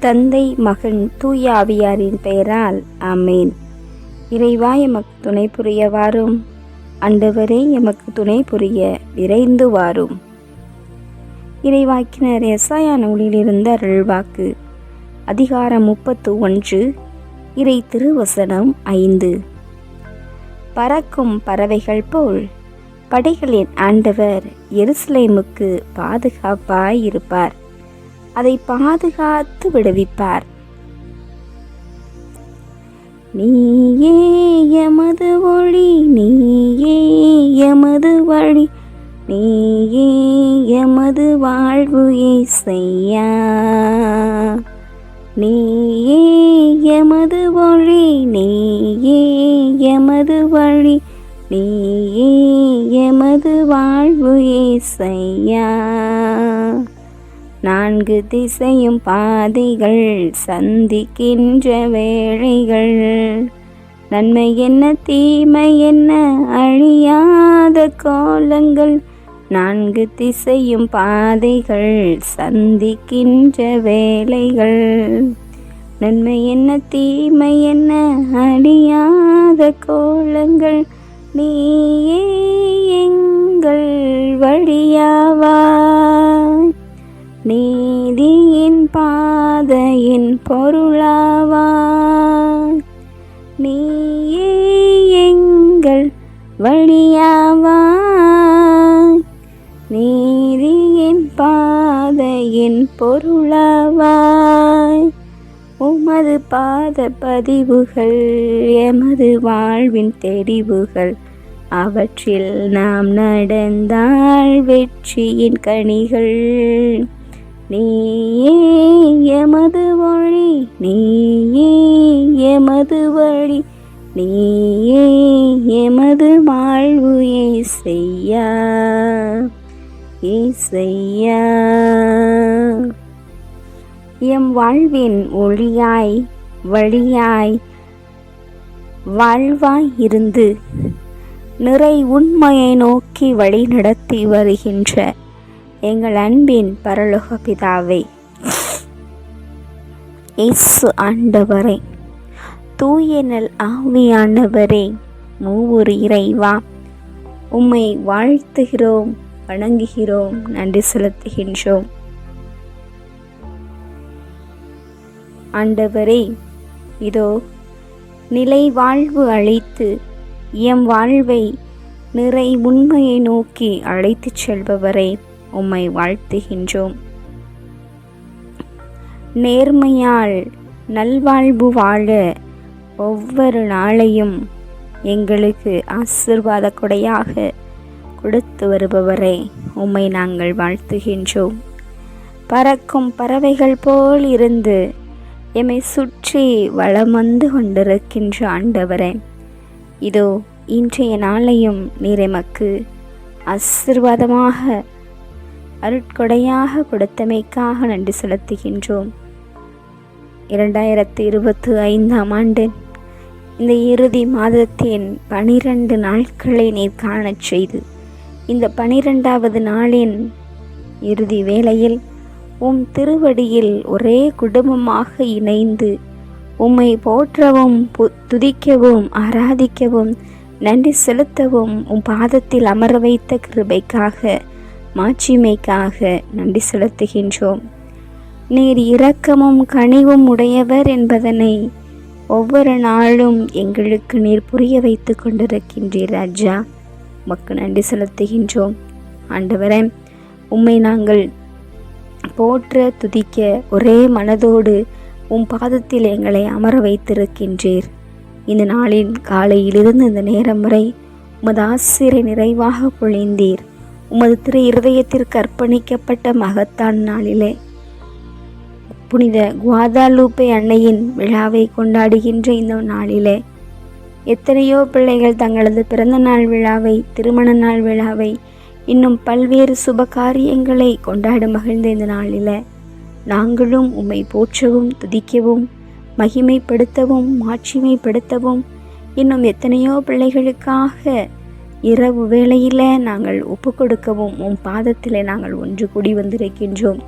தந்தை மகன் தூய ஆவியாரின் பெயரால் ஆமேன். இறைவா எமக்கு துணை புரிய வாரும் அண்டவரே எமக்கு துணை புரிய விரைந்து வாரும். இறைவாக்கினர் எஸ்ஐயா நூலிலிருந்து அருள்வாக்கு. அதிகாரம் முப்பத்து ஒன்று இறை திருவசனம் ஐந்து. பறக்கும் பறவைகள் போல் படைகளின் ஆண்டவர் எருசலேமுக்கு பாதுகாப்பாயிருப்பார். இருப்பார் அதை பாதுகாத்து விடுவிப்பார். நீயே எமது ஒளி நீயே எமது வழி நீயே எமது வாழ்வு ஏசையா நீயே எமது ஒளி நீயே எமது வழி நீயே எமது வாழ்வு ஏசையா நான்கு திசையும் பாதைகள் சந்திக்கின்ற வேளைகள். நன்மை என்ன தீமை என்ன அழியாத கோலங்கள். நான்கு திசையும் பாதைகள் சந்திக்கின்ற வேலைகள் நன்மை என்ன தீமை என்ன அழியாத கோலங்கள். நீயே எங்கள் வழியாவா? நீதியின் பாதையின் பொருளாவாய் நீயே எங்கள் வழியாவாய் நீதியின் பாதையின் பொருளாவாய் உமது பாத பதிவுகள் எமது வாழ்வின் தெரிவுகள் அவற்றில் நாம் நடந்தால் வெற்றியின் கனிகள். நீயே எமது வழி நீயே எமது வழி நீயே எமது வாழ்வு ஏசையா ஏசையா. எம் வாழ்வின் ஒளியாய் வழியாய் வாழ்வாய் இருந்து நிறை உண்மையை நோக்கி வழி நடத்தி வருகின்ற எங்கள் அன்பின் பரலோக பிதாவை இயேசு ஆண்டவரே தூய நல் ஆவியானவரே மூவொரு இறைவா உம்மை வாழ்த்துகிறோம் வணங்குகிறோம் நன்றி செலுத்துகின்றோம். ஆண்டவரே இதோ நிலை வாழ்வு அழைத்து எம் வாழ்வை நிறை உண்மையை நோக்கி அழைத்துச் செல்பவரே உம்மை வாழ்த்துகின்றோம். நேர்மையால் நல்வாழ்வு வாழ ஒவ்வொரு நாளையும் எங்களுக்கு ஆசிர்வாத கொடையாக கொடுத்து வருபவரை உம்மை நாங்கள் வாழ்த்துகின்றோம். பறக்கும் பறவைகள் போல் இருந்து எம்மை சுற்றி வளம் வந்து கொண்டிருக்கின்ற ஆண்டவரே இதோ இன்றைய நாளையும் நீர் எமக்கு ஆசிர்வாதமாக அருட்கொடையாக கொடுத்தமைக்காக நன்றி செலுத்துகின்றோம். இரண்டாயிரத்தி இருபத்தி ஐந்தாம் ஆண்டு இந்த இறுதி மாதத்தின் பனிரெண்டு நாட்களை நீர் காணச் செய்து இந்த பனிரெண்டாவது நாளின் இறுதி வேளையில் உம் திருவடியில் ஒரே குடும்பமாக இணைந்து உம்மை போற்றவும் பு- துதிக்கவும் ஆராதிக்கவும் நன்றி செலுத்தவும் உம் பாதத்தில் அமர வைத்த கிருபைக்காக மாட்சிமைக்காக நன்றி செலுத்துகின்றோம். நீர் இரக்கமும் கனிவும் உடையவர் என்பதனை ஒவ்வொரு நாளும் எங்களுக்கு நீர் புரிய வைத்து கொண்டிருக்கின்றீர் ராஜா. உமக்கு நன்றி செலுத்துகின்றோம். ஆண்டவரே உம்மை நாங்கள் போற்ற துதிக்க ஒரே மனதோடு உம் பாதத்தில் எங்களை அமர வைத்திருக்கின்றீர். இந்த நாளின் காலையிலிருந்து இந்த நேரம் வரை உமது ஆசிரியரை நிறைவாக பொழிந்தீர். உமது திரு இருதயத்திற்கு அர்ப்பணிக்கப்பட்ட மகத்தான் நாளிலே. புனித குவாதாலூப்பை அன்னையின் விழாவை கொண்டாடுகின்ற இந்த நாளிலே எத்தனையோ பிள்ளைகள் தங்களது பிறந்த நாள் விழாவை திருமண நாள் விழாவை இன்னும் பல்வேறு சுப காரியங்களை கொண்டாட மகிழ்ந்த இந்த நாளில் நாங்களும் உம்மை போற்றவும் துதிக்கவும் மகிமைப்படுத்தவும் மாட்சிமைப்படுத்தவும் இன்னும் எத்தனையோ பிள்ளைகளுக்காக இரவு வேளையில் நாங்கள் ஒப்பு கொடுக்கவும் உம் பாதத்தில் நாங்கள் ஒன்று கூடி வந்திருக்கின்றோம்.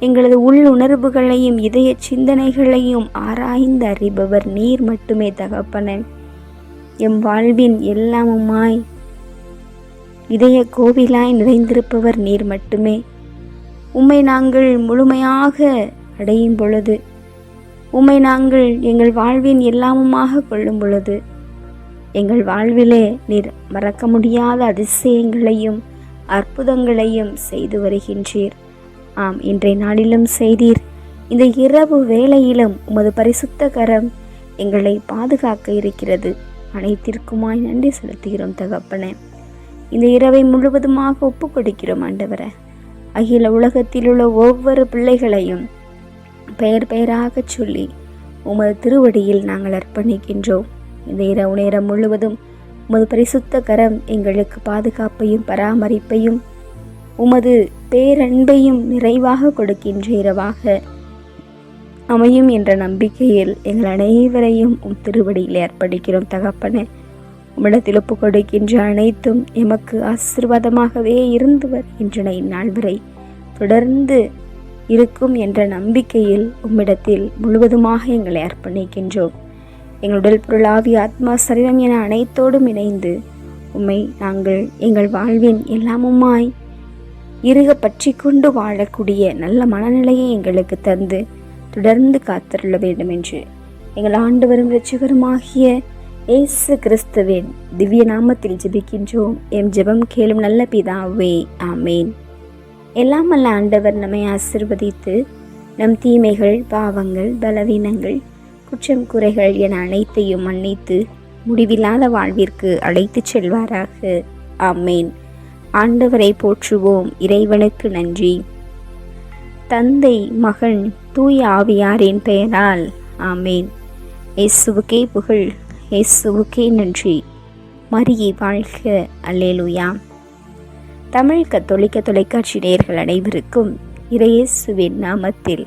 எங்களது உள் உணர்வுகளையும் இதய சிந்தனைகளையும் ஆராய்ந்து அறிபவர் நீர் மட்டுமே தகப்பன எம் வாழ்வின் எல்லாமுமாய் இதய கோவிலாய் நிறைந்திருப்பவர் நீர் மட்டுமே. உம்மை நாங்கள் முழுமையாக அடையும் பொழுது உம்மை நாங்கள் எங்கள் வாழ்வின் எல்லாமுமாக கொள்ளும் பொழுது எங்கள் வாழ்விலே நீர் மறக்க முடியாத அதிசயங்களையும் அற்புதங்களையும் செய்து வருகின்றீர். ஆம் இன்றைய நாளிலும் செய்தீர். இந்த இரவு வேளையிலும் உமது பரிசுத்த கரம் எங்களை பாதுகாக்க இருக்கிறது. அனைத்திற்குமாய் நன்றி செலுத்துகிறோம் தகப்பனே. இந்த இரவை முழுவதுமாக ஒப்பு கொடுக்கிறோம் ஆண்டவரை. அகில உலகத்தில் உள்ள ஒவ்வொரு பிள்ளைகளையும் பெயர் பெயராக சொல்லி உமது திருவடியில் நாங்கள் அர்ப்பணிக்கின்றோம். இந்த இரவு நேரம் முழுவதும் உமது பரிசுத்த கரம் எங்களுக்கு பாதுகாப்பையும் பராமரிப்பையும் உமது பேரன்பையும் நிறைவாக கொடுக்கின்ற இரவாக அமையும் என்ற நம்பிக்கையில் எங்கள் அனைவரையும் உம் திருவடியில் அர்ப்பணிக்கிறோம் தகப்பனே. உம்மிடத்தில் ஒப்பு கொடுக்கின்ற அனைத்தும் எமக்கு ஆசிர்வாதமாகவே இருந்து வருகின்றன இந்நாள் வரை. தொடர்ந்து இருக்கும் என்ற நம்பிக்கையில் உம்மிடத்தில் முழுவதுமாக எங்களை அர்ப்பணிக்கின்றோம். எங்கள் உடல் பொருளாவி ஆத்மா சரீரம் என அனைத்தோடும் இணைந்து உம்மை நாங்கள் எங்கள் வாழ்வின் எல்லாமுமாய் இருக பற்றி கொண்டு வாழக்கூடிய நல்ல மனநிலையை எங்களுக்கு தந்து தொடர்ந்து காத்திருள்ள வேண்டும் என்று எங்கள் ஆண்டவரும் இரட்சகருமாகிய இயேசு கிறிஸ்துவின் திவ்ய நாமத்தில் ஜெபிக்கின்றோம். எம் ஜெபம் கேளும் நல்ல பிதாவே ஆமேன். எல்லாம் அல்ல ஆண்டவர் நம்மை ஆசிர்வதித்து நம் தீமைகள் பாவங்கள் பலவீனங்கள் குற்றம் குறைகள் என அனைத்தையும் மன்னித்து முடிவில்லாத வாழ்விற்கு அழைத்துச் செல்வாராக. ஆமேன். ஆண்டவரை போற்றுவோம். இறைவனுக்கு நன்றி. தந்தை மகன் தூய ஆவியாரின் பெயரால் ஆமேன். இயேசுவுக்கே புகழ் இயேசுவுக்கே நன்றி. மரியை வாழ்க. அல்லேலுயா. தமிழ் கத்தோலிக்க தொலைக்காட்சி நேயர்கள் அனைவருக்கும் இறையேசுவின் நாமத்தில்